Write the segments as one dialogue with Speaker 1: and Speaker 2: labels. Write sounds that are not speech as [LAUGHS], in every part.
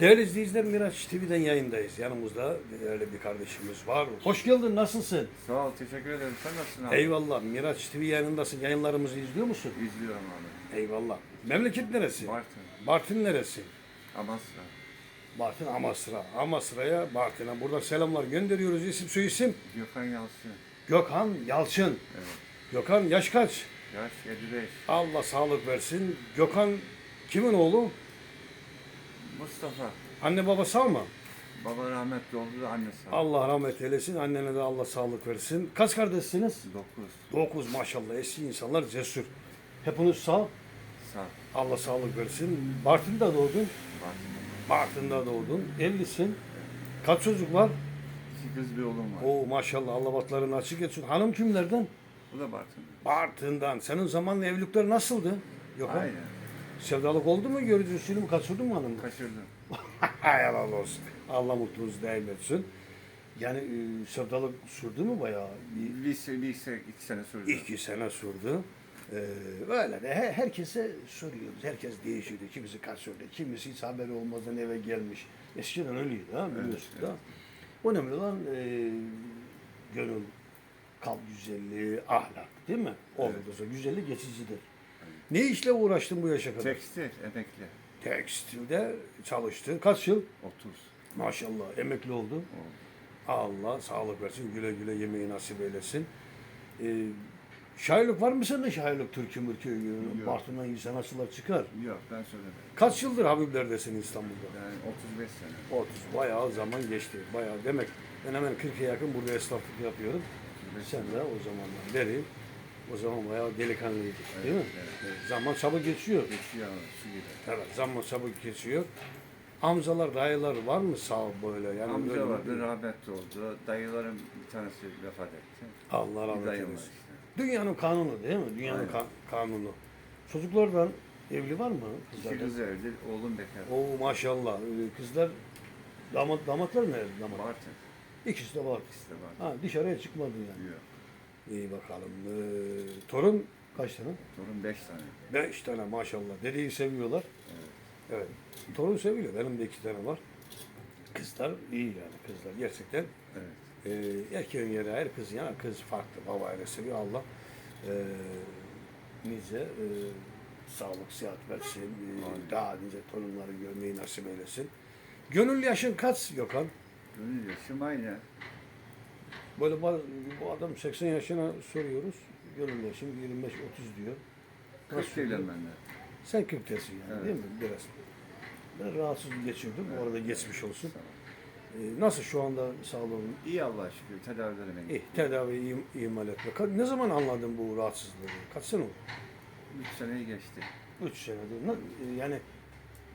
Speaker 1: Değerli izleyiciler Miraç TV'den yayındayız. Yanımızda değerli bir kardeşimiz var. Hoş geldin, nasılsın?
Speaker 2: Sağ ol, teşekkür ederim. Sen nasılsın abi?
Speaker 1: Eyvallah. Miraç TV yayınındasın. Yayınlarımızı izliyor musun?
Speaker 2: İzliyorum abi.
Speaker 1: Eyvallah. Memleket neresi?
Speaker 2: Bartın,
Speaker 1: Bartın neresi?
Speaker 2: Amasra.
Speaker 1: Bartın Amasra. Amasra'ya, Bartın'a. Buradan selamlar gönderiyoruz. İsim soy isim?
Speaker 2: Gökhan Yalçın.
Speaker 1: Gökhan Yalçın.
Speaker 2: Evet.
Speaker 1: Gökhan yaş kaç?
Speaker 2: Yaş 55.
Speaker 1: Allah sağlık versin. Gökhan kimin oğlu?
Speaker 2: Mustafa.
Speaker 1: Anne baba sağ mı?
Speaker 2: Baba rahmetli oldu, annesi.
Speaker 1: Allah rahmet eylesin. Annene de Allah sağlık versin. Kaç kardeşsiniz?
Speaker 2: 9.
Speaker 1: 9 maşallah eski insanlar cesur. Hepiniz sağ.
Speaker 2: Sağ.
Speaker 1: Allah sağlık versin. Bartın'da doğdun.
Speaker 2: Bartın.
Speaker 1: Bartın'da doğdun. Evlisin. Kaç çocuk var?
Speaker 2: İki kız bir oğlum var.
Speaker 1: Oo maşallah Allah batlarını açık etsin. Hanım kimlerden?
Speaker 2: Bu da Bartın.
Speaker 1: Bartın'dan. Senin zamanla evlilikler nasıldı? Yok?
Speaker 2: Aynen.
Speaker 1: Sevdalık oldu mu? Görücü usulü mü? Kaçırdın mı hanımı?
Speaker 2: Kaçırdım. [LAUGHS]
Speaker 1: Allah olsun. Allah mutluluğunuzu daim etsin. Yani e, sevdalık sürdü mü bayağı? Bir,
Speaker 2: Lise, lise iki sene sürdü.
Speaker 1: iki sene sürdü. Ee, böyle de he- herkese soruyoruz. Herkes değişiyordu. Kimisi kaçırdı. Kimisi hiç haberi olmadan eve gelmiş. Eskiden öyleydi ha biliyorsun
Speaker 2: Evet,
Speaker 1: da. Önemli olan e, gönül, kalp güzelliği, ahlak değil mi? Sonra güzellik geçicidir. Ne işle uğraştın bu yaşa kadar?
Speaker 2: Tekstil, emekli.
Speaker 1: Tekstilde çalıştın. Kaç yıl?
Speaker 2: 30.
Speaker 1: Maşallah emekli oldu. Allah sağlık versin. Güle güle yemeği nasip eylesin. Ee, şairlik var mı sende şairlik türkü mürkü?
Speaker 2: Yok.
Speaker 1: Bartın'dan iyi sanatçılar çıkar.
Speaker 2: Yok ben söylemedim.
Speaker 1: Kaç yıldır Habibler'desin İstanbul'da?
Speaker 2: Yani 35 sene.
Speaker 1: 30. Bayağı zaman geçti. Bayağı demek. Ben hemen 40'a yakın burada esnaflık yapıyorum.
Speaker 2: 35
Speaker 1: Sen de o zamandan beri o zaman bayağı delikanlıydık değil mi?
Speaker 2: Evet,
Speaker 1: Evet, Zaman çabuk geçiyor.
Speaker 2: Geçiyor su gibi.
Speaker 1: Evet zaman çabuk geçiyor. Amcalar, dayılar var mı sağ böyle? Yani
Speaker 2: Amca
Speaker 1: öyle-
Speaker 2: vardı, rahmetli oldu. Dayılarım bir tanesi vefat etti.
Speaker 1: Allah rahmet eylesin.
Speaker 2: işte.
Speaker 1: Dünyanın kanunu değil mi? Dünyanın
Speaker 2: Aynen.
Speaker 1: ka- kanunu. Çocuklardan evli var mı?
Speaker 2: İki
Speaker 1: Kızlardan?
Speaker 2: kız evli, oğlum bekar.
Speaker 1: Oo maşallah. Ee, Kızlar damat damatlar mı evli? Damat.
Speaker 2: Bartın.
Speaker 1: İkisi de var.
Speaker 2: İkisi de var.
Speaker 1: Ha dışarıya çıkmadın yani.
Speaker 2: Yok.
Speaker 1: İyi bakalım. Ee, torun kaç tane?
Speaker 2: Torun beş tane.
Speaker 1: Beş tane maşallah. Dedeyi seviyorlar.
Speaker 2: Evet.
Speaker 1: Evet. Torun seviliyor. Benim de iki tane var. Kızlar iyi yani kızlar gerçekten.
Speaker 2: Evet.
Speaker 1: Ee, erkeğin yeri ayrı, kızın ayrı. Kız farklı. Baba ayrı seviyor Allah. Ee, nice e, sağlık, sıhhat versin. Ee, daha nice torunları görmeyi nasip eylesin. Gönül yaşın kaç Gökhan?
Speaker 2: Gönül yaşım aynı.
Speaker 1: Böyle bu, bu adam 80 yaşına soruyoruz. Gönül yaşım 25-30 diyor. Nasıl
Speaker 2: 40 değilim
Speaker 1: diyor?
Speaker 2: ben de.
Speaker 1: Sen 40'tasın yani
Speaker 2: Evet.
Speaker 1: değil mi? Biraz. Ben rahatsız geçirdim. Bu arada geçmiş olsun. Ee, nasıl şu anda sağlığın?
Speaker 2: İyi Allah'a şükür. Tedavilerime
Speaker 1: İyi,
Speaker 2: gitti.
Speaker 1: tedavi im, imal etme. Ka- Ne zaman anladın bu rahatsızlığı? Kaç sene oldu?
Speaker 2: 3 seneyi geçti.
Speaker 1: 3 senedir. Ne- e, Yani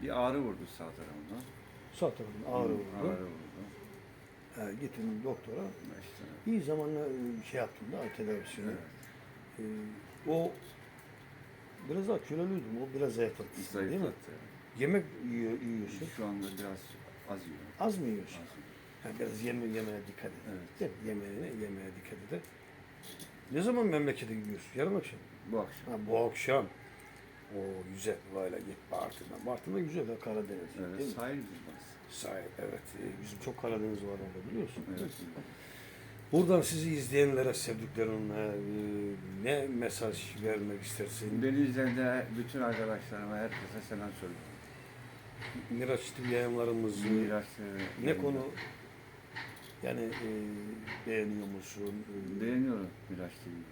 Speaker 2: Bir ağrı vurdu sağ tarafımdan.
Speaker 1: sağ tarafın ağrı vurdu.
Speaker 2: Ağrı vurdu.
Speaker 1: Ha, gittin doktora.
Speaker 2: İşte.
Speaker 1: İyi zamanla e, şey yaptın da tedavisini.
Speaker 2: Evet.
Speaker 1: Ee, o biraz daha kiloluydum. O biraz zayıflattı. Değil mi?
Speaker 2: Zayıflattı.
Speaker 1: Yemek yiyor, yiyorsun.
Speaker 2: Şu anda biraz az yiyorum.
Speaker 1: Az mı yiyorsun?
Speaker 2: Az yiyorum.
Speaker 1: Ha, biraz yeme, yemeğe dikkat et.
Speaker 2: Evet.
Speaker 1: Değil mi? Yemeğine, yemeğe dikkat et. Ne zaman memlekete gidiyorsun? Yarın akşam.
Speaker 2: Bu akşam.
Speaker 1: Ha, bu akşam. O güzel. Böyle git Bartın'dan. Bartın'da güzel Karadeniz.
Speaker 2: Evet, sahil burası.
Speaker 1: Sahip, evet. Ee, Bizim çok Karadeniz var orada biliyorsun.
Speaker 2: Evet.
Speaker 1: Buradan sizi izleyenlere, sevdiklerine e, ne mesaj vermek istersin?
Speaker 2: Beni izleyen bütün arkadaşlarıma, herkese selam söylüyorum.
Speaker 1: Miraç TV yayınlarımızı
Speaker 2: Miraç, e,
Speaker 1: ne konu yani e, beğeniyor musun? E,
Speaker 2: Beğeniyorum Miraç TV'yi.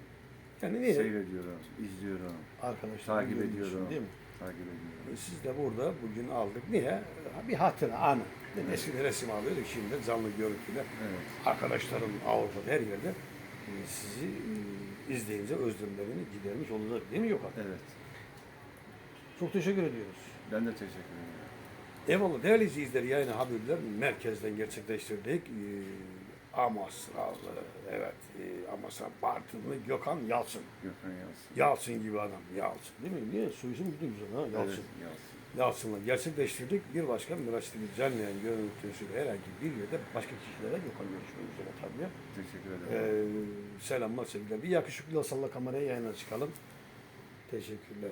Speaker 1: yani niye?
Speaker 2: Seyrediyorum, izliyorum,
Speaker 1: Arkadaşlar
Speaker 2: takip ediyorum.
Speaker 1: Değil mi?
Speaker 2: Takip ediyorum.
Speaker 1: Siz de burada bugün aldık. Niye? Bir hatıra, anı. Evet. Eskiden resim alıyorduk, şimdi canlı görüntüyle.
Speaker 2: Evet.
Speaker 1: Arkadaşlarım Avrupa'da her yerde e, sizi e, izleyince özlemlerini gidermiş olacak değil mi Gökhan?
Speaker 2: Evet.
Speaker 1: Çok teşekkür ediyoruz.
Speaker 2: Ben de teşekkür ederim.
Speaker 1: Eyvallah değerli izleyiciler yayını Habibler merkezden gerçekleştirdik. Ee, Amasralı, evet e, Amasra Bartınlı Gökhan Yalçın.
Speaker 2: Gökhan Yalçın.
Speaker 1: Yalçın gibi adam, Yalçın değil mi? Niye? Soy isim bütün güzel ha, Yalçın.
Speaker 2: Evet, Yalçın.
Speaker 1: Yalçın'la gerçekleştirdik. Bir başka Miraç TV canlı yayın görüntüsüyle herhangi bir yerde başka kişilere Gökhan görüşmek üzere tabii.
Speaker 2: Teşekkür
Speaker 1: Ee,
Speaker 2: ederim.
Speaker 1: selamlar sevgiler. Bir yakışıklı salla kameraya yayına çıkalım. Teşekkürler.